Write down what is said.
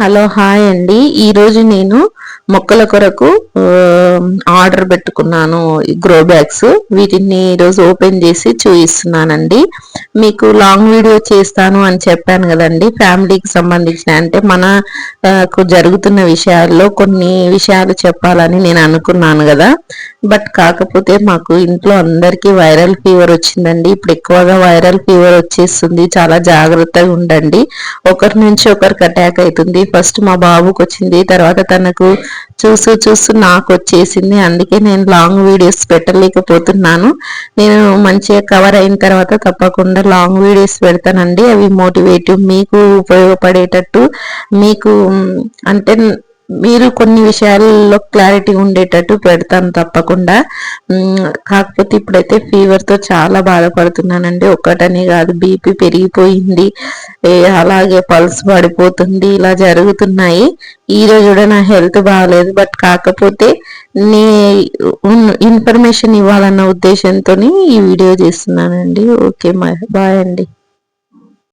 Hello hi అండి. ఈరోజు నేను మొక్కల కొరకు ఆర్డర్ పెట్టుకున్నాను గ్రో బ్యాగ్స్. వీటిని ఈరోజు ఓపెన్ చేసి చూపిస్తున్నానండి. మీకు లాంగ్ వీడియో చేస్తాను అని చెప్పాను కదండి. ఫ్యామిలీకి సంబంధించిన అంటే మనకు జరుగుతున్న విషయాల్లో కొన్ని విషయాలు చెప్పాలని నేను అనుకున్నాను కదా. బట్ కాకపోతే మాకు ఇంట్లో అందరికీ వైరల్ ఫీవర్ వచ్చిందండి. ఇప్పుడు ఎక్కువగా వైరల్ ఫీవర్ వచ్చేస్తుంది. చాలా జాగ్రత్తగా ఉండండి. ఒకరి నుంచి ఒకరికి అటాక్ అవుతుంది. ఫస్ట్ మా బాబుకి వచ్చింది తర్వాత తనకు చూస్తూ చూస్తూ నాకు వచ్చేసింది. అందుకే నేను లాంగ్ వీడియోస్ పెట్టలేకపోతున్నాను. నేను మంచిగా కవర్ అయిన తర్వాత తప్పకుండా లాంగ్ వీడియోస్ పెడతానండి. అవి మోటివేటివ్ మీకు ఉపయోగపడేటట్టు మీకు అంటే మీరు కొన్ని విషయాల్లో క్లారిటీ ఉండేటట్టు పెడతాను తప్పకుండా. కాకపోతే ఇప్పుడైతే ఫీవర్తో చాలా బాధపడుతున్నానండి. ఒకటనే కాదు బీపీ పెరిగిపోయింది. అలాగే పల్స్ పడిపోతుంది. ఇలా జరుగుతున్నాయి. ఈ రోజు కూడా నా హెల్త్ బాగాలేదు బట్ కాకపోతే నీ ఇన్ఫర్మేషన్ ఇవ్వాలన్న ఉద్దేశంతో ఈ వీడియో చేస్తున్నానండి. ఓకే బాయ్ అండి.